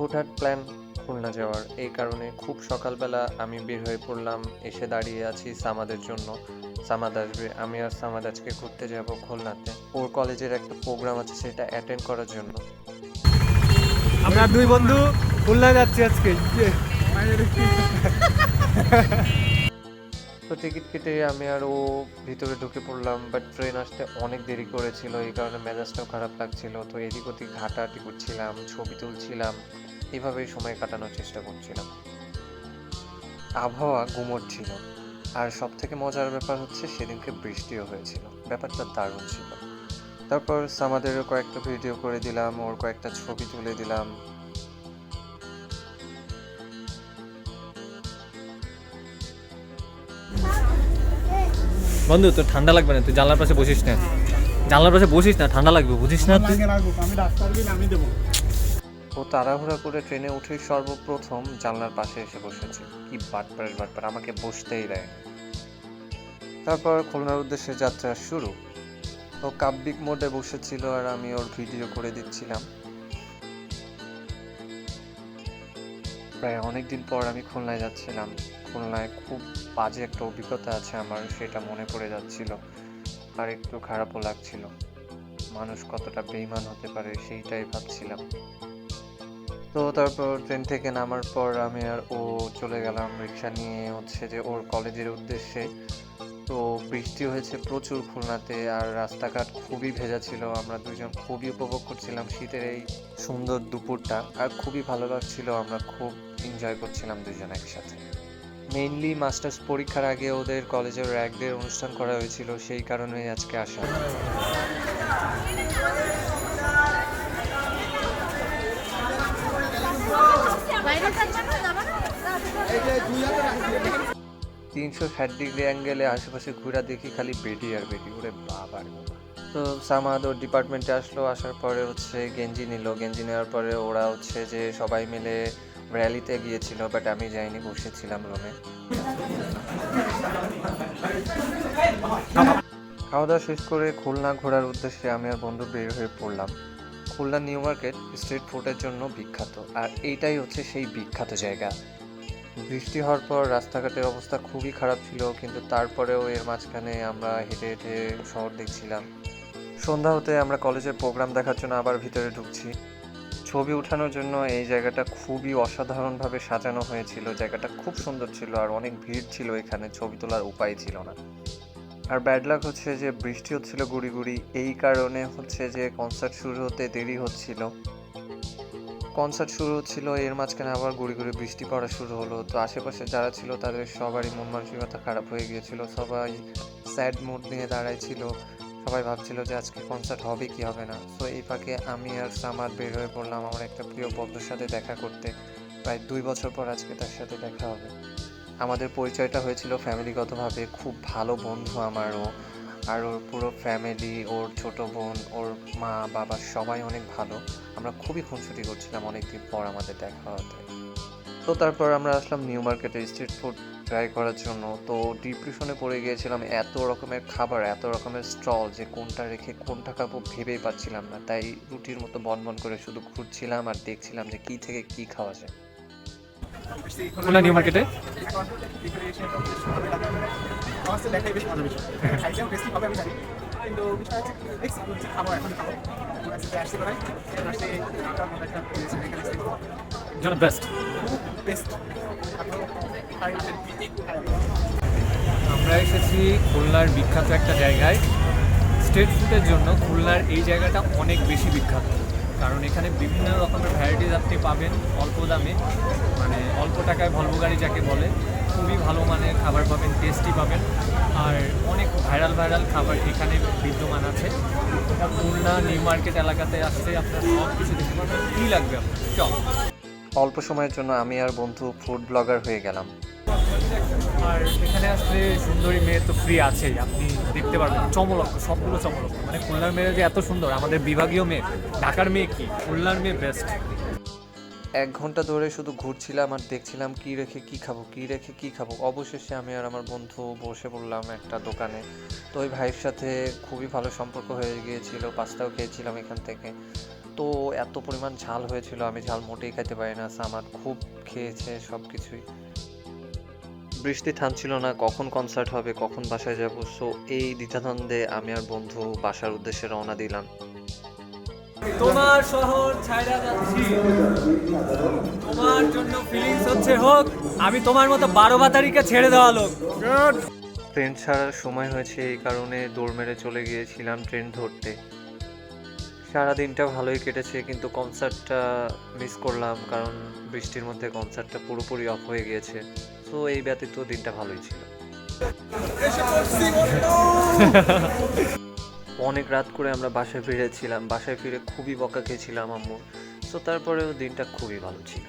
হুটহাট প্ল্যান খুলনা যাওয়ার। এই কারণে খুব সকালবেলা আমি বের হয়ে পড়লাম এসে দাঁড়িয়ে আছি সামাদের জন্য। সামাদ আসবে আমি আর সামাদ আজকে ঘুরতে যাব খুলনাতে। ওর কলেজের একটা প্রোগ্রাম আছে সেটা অ্যাটেন্ড করার জন্য। আমরা দুই বন্ধু খুলনা যাচ্ছি আজকে। ইয়ে। তো টিকিট কেটে আমি আর ও ভিতরে ঢুকে পড়লাম বাট ট্রেন আসতে অনেক দেরি করেছিল এই কারণে মেজাজটাও খারাপ লাগছিল। তো এদিক ওদিক ঘাটাঘাটি করছিলাম ছবি তুলছিলাম। এভাবেই সময় কাটানোর চেষ্টা করছিলাম। আবহাওয়া গুমট ছিল আর সব থেকে মজার ব্যাপার হচ্ছে সেদিনকে বৃষ্টিও হয়েছিল। ব্যাপারটা দারুণ ছিল। তারপর সামাদেরও কয়েকটা ভিডিও করে দিলাম ওর কয়েকটা ছবি তুলে দিলাম। বন্ধু তোর ঠান্ডা লাগবে না তুই জানলার পাশে বসিস না। জানলার পাশে বসিস না ঠান্ডা লাগবে বুঝিস না তুই? আমি ডাক্তার আমি দেবো। ও তাড়াহুড়া করে ট্রেনে উঠে সর্বপ্রথম জানলার পাশে এসে বসেছে। কি বাটপাড়ের বাটপার, আমাকে বসতেই দেয় তারপর খুলনার উদ্দেশ্যে যাত্রা শুরু। ও কাব্যিক মোডে বসেছিল আর আমি ওর ভিডিও করে দিচ্ছিলাম। প্রায় অনেক দিন পর আমি খুলনায় যাচ্ছিলাম। খুলনায় খুব বাজে একটা অভিজ্ঞতা আছে আমার, সেটা মনে পড়ে যাচ্ছিল। আর একটু খারাপও লাগছিল। মানুষ কতটা বেইমান হতে পারে সেইটাই ভাবছিলাম। তো তারপর ট্রেন থেকে নামার পর আমি আর ও চলে গেলাম রিক্সা নিয়ে হচ্ছে যে ওর কলেজের উদ্দেশ্যে। তো বৃষ্টি হয়েছে প্রচুর খুলনাতে আর রাস্তাঘাট খুবই ভেজা ছিল। আমরা দুজন খুবই উপভোগ করছিলাম শীতের এই সুন্দর দুপুরটা। আর খুবই ভালো লাগছিল, আমরা খুব এনজয় করছিলাম দুজন একসাথে। মেইনলি মাস্টার্স পরীক্ষার আগে ওদের কলেজের র্যাক ডে অনুষ্ঠান করা হয়েছিল, সেই কারণেই আজকে আসা। তিনশো ষাট ডিগ্রি অ্যাঙ্গেলে আশেপাশে ঘুরা দেখি খালি বেডি আর বেডি। ওরে বাবার তো সামাদ ওর ডিপার্টমেন্টে আসলো, আসার পরে হচ্ছে গেঞ্জি নিল। গেঞ্জি নেওয়ার পরে ওরা হচ্ছে যে সবাই মিলে র্যালিতে গিয়েছিল বাট আমি যাইনি, বসেছিলাম রুমে খাওয়া দাওয়া শেষ করে খুলনা ঘোরার উদ্দেশ্যে আমি আর বন্ধু বের হয়ে পড়লাম। খুলনা নিউ মার্কেট স্ট্রিট ফুডের জন্য বিখ্যাত। আর এইটাই হচ্ছে সেই বিখ্যাত জায়গা। বৃষ্টি হওয়ার পর রাস্তাঘাটের অবস্থা খুবই খারাপ ছিল, কিন্তু তারপরেও এর মাঝখানে আমরা হেঁটে হেঁটে শহর দেখছিলাম। সন্ধ্যা হতে আমরা কলেজের প্রোগ্রাম দেখার জন্য আবার ভিতরে ঢুকছি। ছবি উঠানোর জন্য এই জায়গাটা খুবই অসাধারণভাবে সাজানো হয়েছিল, জায়গাটা খুব সুন্দর ছিল আর অনেক ভিড় ছিল এখানে, ছবি তোলার উপায় ছিল না। আর ব্যাড লাক হচ্ছে যে বৃষ্টি হচ্ছিল গুড়ি গুড়ি, এই কারণে হচ্ছে যে কনসার্ট শুরু হতে দেরি হচ্ছিল। কনসার্ট শুরু হচ্ছিল, এর মাঝখানে আবার গুড়ি গুড়ি বৃষ্টি পড়া শুরু হলো। তো আশেপাশে যারা ছিল, তাদের সবারই মন মানসিকতা খারাপ হয়ে গিয়েছিল। সবাই স্যাড মুড নিয়ে দাঁড়াইছিল। সবাই ভাবছিল যে আজকে কনসার্ট হবে কি হবে না। তো এই ফাঁকে আমি আর সামাদ বের হয়ে পড়লাম আমার একটা প্রিয় বন্ধুর সাথে দেখা করতে। প্রায় দুই বছর পর আজকে তার সাথে দেখা হবে। আমাদের পরিচয়টা হয়েছিল ফ্যামিলিগতভাবে খুব ভালো বন্ধু আমারও। আর ওর পুরো ফ্যামিলি ওর ছোট বোন, ওর মা, বাবা সবাই অনেক ভালো। আমরা খুবই খুনসুটি করছিলাম অনেকদিন পর আমাদের দেখা হতে। তো তারপর আমরা আসলাম নিউ মার্কেটে স্ট্রিট ফুড ট্রাই করার জন্য। তো ডিপ্রেশনে পড়ে গিয়েছিলাম এত রকমের খাবার, এত রকমের স্টল যে কোনটা রেখে কোনটা খাব ভেবেই পাচ্ছিলাম না। তাই রুটির মতো বনবন করে শুধু ঘুরছিলাম আর দেখছিলাম যে কি থেকে কি খাওয়া যায়। নিউ মার্কেটে আমার তো দেখাই বেশ মজা বিষয় খাইতেও বেশি হবে আমি জানি। কিন্তু বিষয় হচ্ছে দেখছি কি খাব এখন খাব। হচ্ছে যে আসতে পারাই আসতে আটার মধ্যে একটা জন বেস্ট বেস্ট আমরা এসেছি খুলনার বিখ্যাত একটা জায়গায়। স্ট্রিট ফুডের জন্য খুলনার এই জায়গাটা অনেক বেশি বিখ্যাত। কারণ এখানে বিভিন্ন রকমের ভ্যারাইটিস আপনি পাবেন অল্প দামে। মানে অল্প টাকায় ভলভো গাড়ি যাকে বলে, খুবই ভালো মানের খাবার পাবেন টেস্টি পাবেন। আর অনেক ভাইরাল ভাইরাল খাবার এখানে বিদ্যমান আছে। খুলনা নিউ মার্কেট এলাকাতে আসছে আপনার সব কিছু দেখতে পাবেন কী লাগবে আপনার? চল। অল্প সময়ের জন্য আমি আর বন্ধু ফুড ব্লগার হয়ে গেলাম। আর এখানে আসলে সুন্দরী মেয়ে তো ফ্রি আছেই। আপনি দেখতে পারবেন, চমলক্ষ, সবগুলো চমলক্ষ। মানে খুলনার মেয়ে যে এত সুন্দর, আমাদের বিভাগীয় মেয়ে, ঢাকার মেয়ে কি? খুলনার মেয়ে বেস্ট এক ঘণ্টা ধরে শুধু ঘুরছিলাম আর দেখছিলাম কি রেখে কি খাব, কি রেখে কি খাব। অবশেষে আমি আর আমার বন্ধু বসে পড়লাম একটা দোকানে। তো ওই ভাইয়ের সাথে খুবই ভালো সম্পর্ক হয়ে গিয়েছিল, পাস্তাও খেয়েছিলাম এখান থেকে। তো এত পরিমাণ ঝাল হয়েছিল, আমি ঝাল মোটেই খাইতে পারি না, সামাদ খুব খেয়েছে সব কিছুই বৃষ্টি থামছিল না কখন কনসার্ট হবে কখন বাসায় যাব সো এই দ্বিধাদ্বন্দ্বে আমি আর বন্ধু বাসার উদ্দেশ্যে রওনা দিলাম। তোমার শহর ছাইরা যাচ্ছি। তোমার জন্য ফিলিংস হচ্ছে হোক আমি তোমার মতো বারো বাতারিকে ছেড়ে দেওয়া লোক। ট্রেন ছাড়ার সময় হয়েছে এই কারণে দৌড় মেরে চলে গিয়েছিলাম ট্রেন ধরতে। সারা দিনটা ভালোই কেটেছে কিন্তু কনসার্টটা মিস করলাম কারণ বৃষ্টির মধ্যে কনসার্টটা পুরোপুরি অফ হয়ে গিয়েছে। তো এই ব্যতীত দিনটা ভালোই ছিল। অনেক রাত করে আমরা বাসায় ফিরেছিলাম, বাসায় ফিরে খুবই বকা খেয়েছিলাম আম্মু। সো তারপরেও দিনটা খুবই ভালো ছিল।